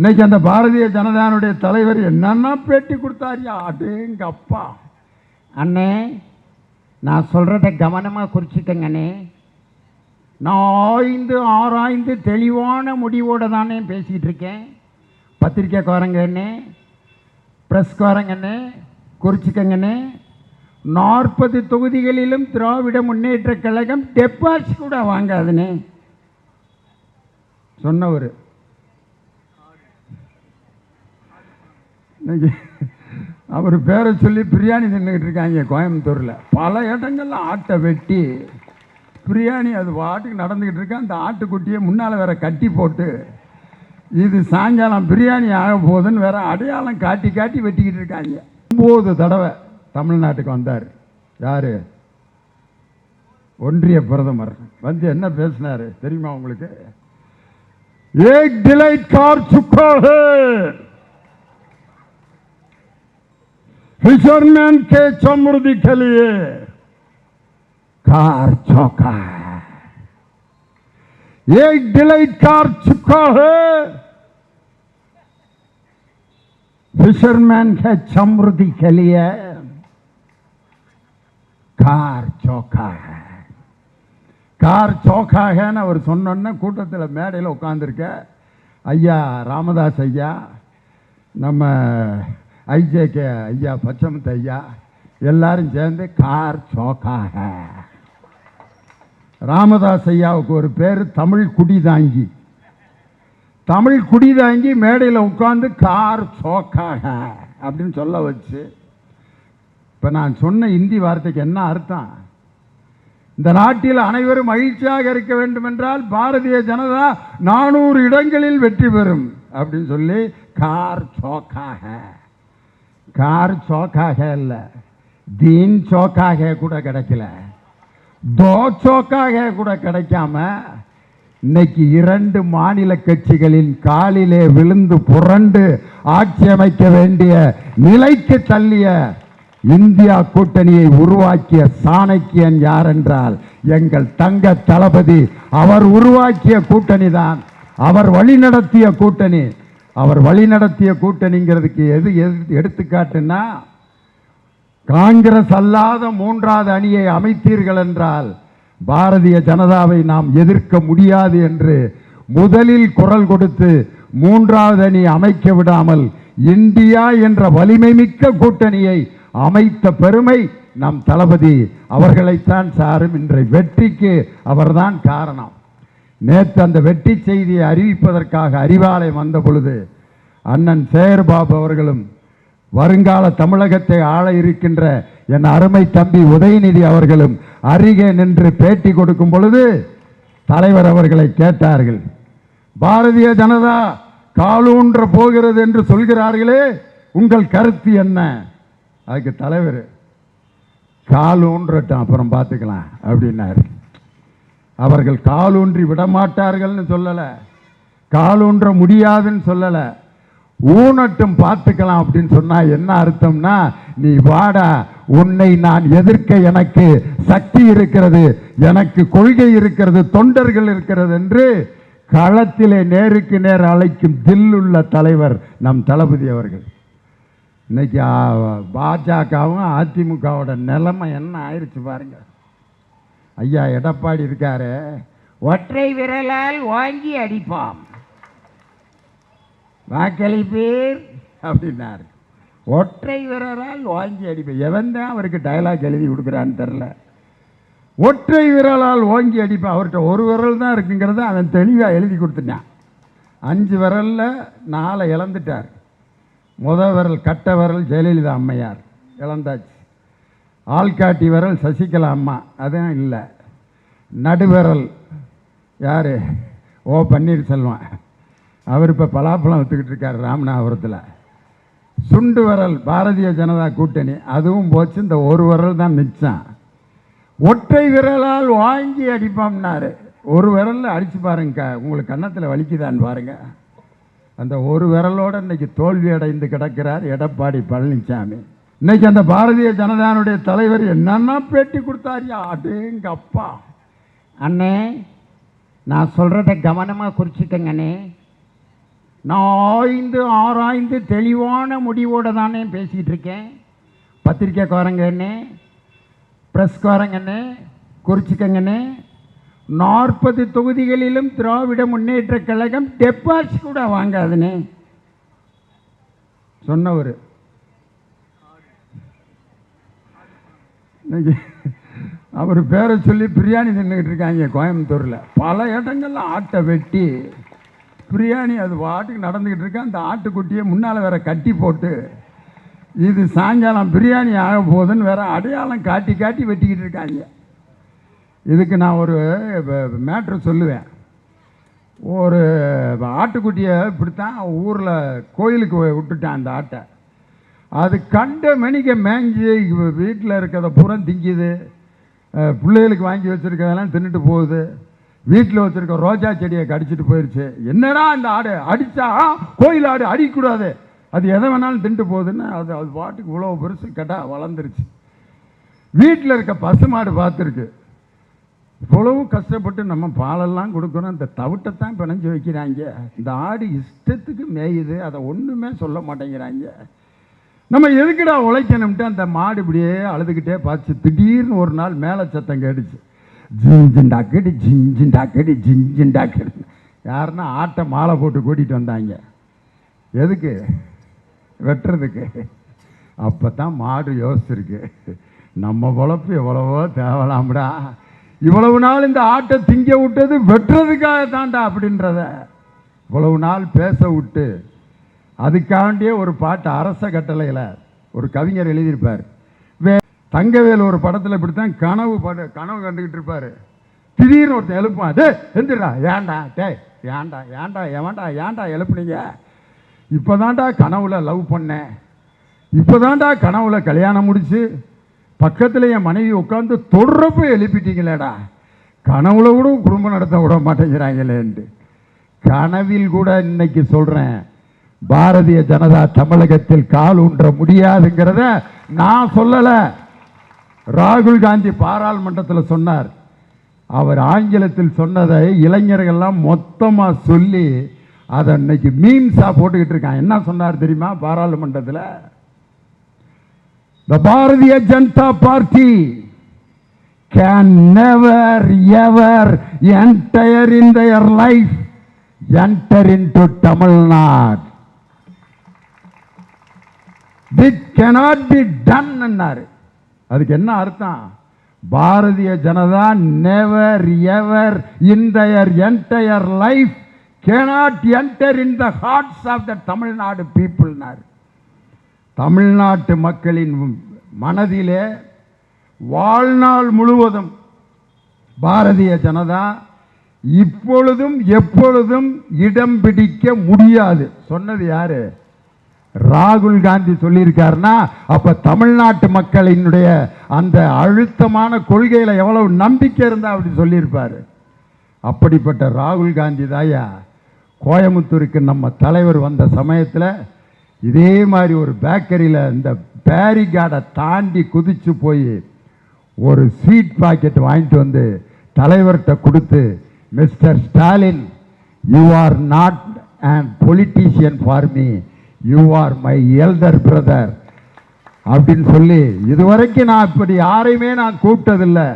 இன்னைக்கு அந்த பாரதிய ஜனதானுடைய தலைவர் என்னன்னா பேட்டி கொடுத்தாரியா அடேங்க அப்பா அண்ணே நான் சொல்கிறத கவனமாக குறிச்சிக்கங்கண்ணே. நான் ஆய்ந்து ஆராய்ந்து தெளிவான முடிவோடு தானே பேசிகிட்டு இருக்கேன். பத்திரிக்கைக்காரங்கண்ணே ப்ரெஸ்காரங்கண்ணே குறிச்சிக்கங்கண்ணே. நாற்பது தொகுதிகளிலும் திராவிட முன்னேற்ற கழகம் டெபாசிட் கூட வாங்காதுண்ணே. சொன்னவர். இன்னைக்கு அவர் பேரை சொல்லி பிரியாணி தின்னுக்கிட்டு இருக்காங்க கோயம்புத்தூரில். பல இடங்களில் ஆட்டை வெட்டி பிரியாணி அது ஆட்டுக்கு நடந்துக்கிட்டு இருக்கு. அந்த ஆட்டுக்குட்டியை முன்னால் வேற கட்டி போட்டு இது சாயங்காலம் பிரியாணி ஆக போகுதுன்னு வேற அடையாளம் காட்டி காட்டி வெட்டிக்கிட்டு இருக்காங்க. ஒம்பது தடவை தமிழ்நாட்டுக்கு வந்தார். யார்? ஒன்றிய பிரதமர். வந்து என்ன பேசினார் தெரியுமா உங்களுக்கு? ஏக் டிலைட் கார் சுக்காக फिशरमैन के समृद्धि के लिए कार चौका है एक डिलाइट कार चुका है फिशरमैन के समृद्धि के लिए कार चौका है கார் சோக்காகன்னு அவர் சொன்னோன்னே கூட்டத்தில் மேடையில் உட்காந்துருக்க ஐயா ராமதாஸ் ஐயா நம்ம ஐஜேகே ஐயா பச்சமத்த ஐயா எல்லாரும் சேர்ந்து கார் சோக்காக. ராமதாஸ் ஐயாவுக்கு ஒரு பேர் தமிழ் குடிதாங்கி தமிழ் குடிதாங்கி மேடையில் உட்காந்து கார் சோக்காக அப்படின்னு சொல்ல வச்சு இப்போ நான் சொன்ன இந்தி வார்த்தைக்கு என்ன அர்த்தம்? இந்த நாட்டில் அனைவரும் மகிழ்ச்சியாக இருக்க வேண்டும் என்றால் பாரதிய ஜனதா நானூறு இடங்களில் வெற்றி பெறும் அப்படின்னு சொல்லி கார் சோக்காக. கார் சோக்காக இல்லை தீன் சோக்காக கூட கிடைக்கல. தோ சோக்காக கூட கிடைக்காம இன்னைக்கு இரண்டு மாநில கட்சிகளின் காலிலே விழுந்து புரண்டு ஆட்சி அமைக்க வேண்டிய நிலைக்கு தள்ளிய இந்தியா கூட்டணியை உருவாக்கிய சாணக்கியன் யார் என்றால் எங்கள் தங்க தளபதி. அவர் உருவாக்கிய கூட்டணி தான் அவர் வழிநடத்திய கூட்டணி. அவர் வழி நடத்திய கூட்டணிங்கிறதுக்கு எது எது எடுத்துக்காட்டுன்னா காங்கிரஸ் அல்லாத மூன்றாவது அணியை அமைத்தீர்கள் என்றால் பாரதிய ஜனதாவை நாம் எதிர்க்க முடியாது என்று முதலில் குரல் கொடுத்து மூன்றாவது அணி அமைக்க விடாமல் இந்தியா என்ற வலிமை மிக்க கூட்டணியை அமைத்த பெருமை நம் தளபதி அவர்களைத்தான் சாரும். இன்றைய வெற்றிக்கு அவர்தான் காரணம். நேற்று அந்த வெற்றி செய்தியை அறிவிப்பதற்காக அறிவாலயம் வந்த பொழுது அண்ணன் சேகர்பாபு அவர்களும் வருங்கால தமிழகத்தை ஆள இருக்கின்ற என் அருமை தம்பி உதயநிதி அவர்களும் அருகே நின்று பேட்டி கொடுக்கும் பொழுது தலைவர் அவர்களை கேட்டார்கள். பாரதிய ஜனதா காலூன்ற போகிறது என்று சொல்கிறார்களே உங்கள் கருத்து என்ன? அதுக்கு தலைவர் காலூன்றட்டும் அப்புறம் பார்த்துக்கலாம் அப்படின்னாரு. அவர்கள் காலூன்றி விடமாட்டார்கள்னு சொல்லலை. காலூன்ற முடியாதுன்னு சொல்லலை. ஊனட்டும் பார்த்துக்கலாம் அப்படின்னு சொன்னால் என்ன அர்த்தம்னா நீ வாடா உன்னை நான் எதிர்க்க எனக்கு சக்தி இருக்கிறது எனக்கு கொள்கை இருக்கிறது தொண்டர்கள் இருக்கிறது என்று களத்திலே நேருக்கு நேர் அழைக்கும் தில்லுள்ள தலைவர் நம் தளபதி அவர்கள். இன்னைக்கு பாஜகவும் அதிமுகவோட நிலைமை என்ன ஆயிடுச்சு பாருங்கள் ஐயா எடப்பாடி இருக்காரு. ஒற்றை விரலால் வாங்கி அடிப்பாம். வாக்களிப்பீர் அப்படின்னாரு. ஒற்றை விரலால் வாங்கி அடிப்பேன். எவன் தான் அவருக்கு டைலாக் எழுதி கொடுக்குறான்னு தெரில. ஒற்றை விரலால் வாங்கி அடிப்பேன். அவர்கிட்ட ஒரு விரல் தான் இருக்குங்கிறத அவன் தெளிவாக எழுதி கொடுத்துட்டான். அஞ்சு விரலில் நாளை இழந்துட்டார். முத விரல் கட்ட விரல் ஜெயலலிதா அம்மையார். இழந்தாச்சு. ஆள்காட்டி விரல் சசிகலா அம்மா. அதுவும் இல்லை. நடுவிரல். யார்? ஓ பன்னீர்செல்வம். அவர் இப்போ பலாப்பழம் விற்றுக்கிட்டு இருக்கார் ராமநாதபுரத்தில். சுண்டு விரல் பாரதிய ஜனதா கூட்டணி. அதுவும் போச்சு இந்த ஒரு விரல் தான் மிச்சம். ஒற்றை விரலால் வாங்கி அடிப்போம்னாரு. ஒரு விரலில் அடித்து பாருங்கக்கா. உங்களுக்கு கன்னத்தில் வலிக்குதான்னு பாருங்க. அந்த ஒரு விரலோட இன்னைக்கு தோல்வி அடைந்து கிடக்கிறார் எடப்பாடி பழனிசாமி இன்னைக்கு அந்த பாரதிய ஜனதானுடைய தலைவர் என்னன்னா பேட்டி கொடுத்தாரியா அடேங்க அப்பா அண்ணே நான் சொல்கிறத கவனமாக குறிச்சிக்கங்கண்ணே. நான் ஆய்ந்து ஆராய்ந்து தெளிவான முடிவோடு தானே பேசிகிட்டு இருக்கேன். பத்திரிக்கைக்காரங்கண்ணே ப்ரெஸ்காரங்கண்ணே குறிச்சிக்கங்கண்ணே. நாற்பது தொகுதிகளிலும் திராவிட முன்னேற்ற கழகம் டெபாசிட் கூட வாங்காதுன்னு சொன்னவர். இன்னைக்கு அவர் பேரை சொல்லி பிரியாணி தின்னுக்கிட்டு இருக்காங்க கோயம்புத்தூரில். பல இடங்களில் ஆட்டை வெட்டி பிரியாணி அது பாட்டுக்கு நடந்துக்கிட்டு இருக்கு. அந்த ஆட்டுக்குட்டியை முன்னால் வேற கட்டி போட்டு இது சாயங்காலம் பிரியாணி ஆக போகுதுன்னு வேற அடையாளம் காட்டி காட்டி வெட்டிக்கிட்டு இருக்காங்க. இதுக்கு நான் ஒரு மேட்ரு சொல்லுவேன். ஒரு ஆட்டுக்குட்டியை இப்படித்தான் ஊரில் கோயிலுக்கு விட்டுட்டேன் அந்த ஆட்டை. அது கண்ட மணிக்க மேஞ்சி வீட்டில் இருக்கிறத பூரா திங்குது. பிள்ளைகளுக்கு வாங்கி வச்சுருக்கதெல்லாம் தின்னுட்டு போகுது. வீட்டில் வச்சுருக்க ரோஜா செடியை கடிச்சிட்டு போயிடுச்சு என்னடா அந்த ஆடு அடித்தா கோயில் ஆடு அடிக்கக்கூடாது. அது எதை வேணாலும் தின்ட்டு போகுதுன்னு அது அது பாட்டுக்கு இவ்வளோ பெருசு கேட்டால் வளர்ந்துருச்சு. வீட்டில் இருக்க பசுமாடு பார்த்துருக்கு. இவ்வளவு கஷ்டப்பட்டு நம்ம பாலெல்லாம் கொடுக்கணும். இந்த தவிட்டைத்தான் பிணைஞ்சு வைக்கிறாங்க. இந்த ஆடு இஷ்டத்துக்கு மேயுது. அதை ஒன்றுமே சொல்ல மாட்டேங்கிறாங்க. நம்ம எதுக்குடா உழைக்கணும்ட்டு அந்த மாடு இப்படியே அழுதுகிட்டே பார்த்து திடீர்னு ஒரு நாள் மேலே சத்தம் கேட்டுச்சு. ஜிஞ்சிண்டாக்கடி ஜிஞ்சிண்டாக்கடி ஜிஞ்சிண்டாக்கடி யாருன்னா ஆட்டை மாலை போட்டு கூட்டிகிட்டு வந்தாங்க. எதுக்கு? வெட்டுறதுக்கு. அப்போ தான் மாடு யோசிச்சிருக்கு. நம்ம பொழப்பு எவ்வளவோ தேவலாம்டா. இவ்வளவு நாள் இந்த ஆட்டை திங்க விட்டது வெட்டுறதுக்காக தான்டா அப்படின்றத. இவ்வளவு நாள் பேச விட்டு அதுக்காண்டியே ஒரு பாட்டு அரச கட்டளையில் ஒரு கவிஞர் எழுதியிருப்பார். வே தங்கவேல் ஒரு படத்தில் இப்படித்தான் கனவு பட கனவு கண்டுக்கிட்டு இருப்பார். திடீர்னு ஒருத்தன் எழுப்பான் டே எந்திரா ஏன்டா டேய் ஏன்டா ஏன்டா எவன்டா ஏன்டா எழுப்புனீங்க? இப்போதான்டா கனவுல லவ் பண்ணேன். இப்போதான்டா கனவுல கல்யாணம் முடிச்சு பக்கத்தில் என் மனைவி உட்காந்து தொடரப்பு எழுப்பிட்டீங்களேடா. கனவுல கூட குடும்பம் நடத்த விட மாட்டேங்கிறாங்களேன்ட்டு. கனவில் கூட இன்னைக்கு சொல்கிறேன் பாரதிய ஜனதா தமிழகத்தில் கால் ஊன்ற முடியாதுங்கிறத நான் சொல்லலை. ராகுல் காந்தி பாராளுமன்றத்தில் சொன்னார். அவர் ஆங்கிலத்தில் சொன்னதை இளைஞர்கள்லாம் மொத்தமாக சொல்லி அதை இன்னைக்கு மீன்ஸாக போட்டுக்கிட்டு இருக்கான் என்ன சொன்னார் தெரியுமா பாராளுமன்றத்தில்? The Bharatiya Janata party can never ever entire in their life enter in to Tamil Nadu it cannot be done என்னாரு அதுக்கு என்ன அர்த்தம்? Bharatiya Janata never ever in their entire life cannot enter in the hearts of the Tamil Nadu பீப்புள்னாரு தமிழ்நாட்டு மக்களின் மனதிலே வாழ்நாள் முழுவதும் பாரதிய ஜனதா இப்பொழுதும் எப்பொழுதும் இடம் பிடிக்க முடியாது. சொன்னது யாரு? ராகுல் காந்தி சொல்லியிருக்காருன்னா அப்ப தமிழ்நாட்டு மக்களினுடைய அந்த அழுத்தமான கொள்கையில எவ்வளவு நம்பிக்கை இருந்தா அப்படி சொல்லியிருப்பாரு. அப்படிப்பட்ட ராகுல் காந்தி தாயா கோயமுத்தூருக்கு நம்ம தலைவர் வந்த சமயத்தில் இதே மாதிரி ஒரு பேக்கரியில் இந்த பேரிகார்டை தாண்டி குதிச்சு போய் ஒரு ஸ்வீட் பாக்கெட் வாங்கிட்டு வந்து தலைவர்கிட்ட கொடுத்து mister Stalin you are not and politician for me you are my elder brother அப்படின்னு சொல்லி இதுவரைக்கும் நான் இப்படி யாரையுமே நான் கூப்பிட்டதில்லை.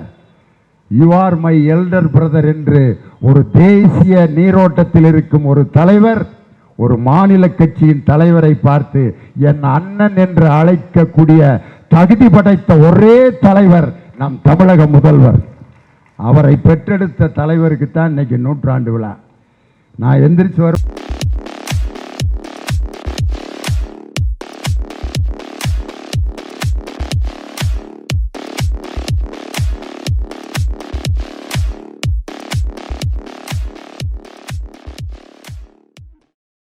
You are my elder brother என்று ஒரு தேசிய நீரோட்டத்தில் இருக்கும் ஒரு தலைவர் ஒரு மாநில கட்சியின் தலைவரை பார்த்து என் அண்ணன் என்று அழைக்கக்கூடிய தகுதி படைத்த ஒரே தலைவர் நம் தமிழக முதல்வர். அவரை பெற்றெடுத்த தலைவருக்கு தான் இன்னைக்கு நூற்றாண்டு விழா. நான் எந்திரிச்சு வரும்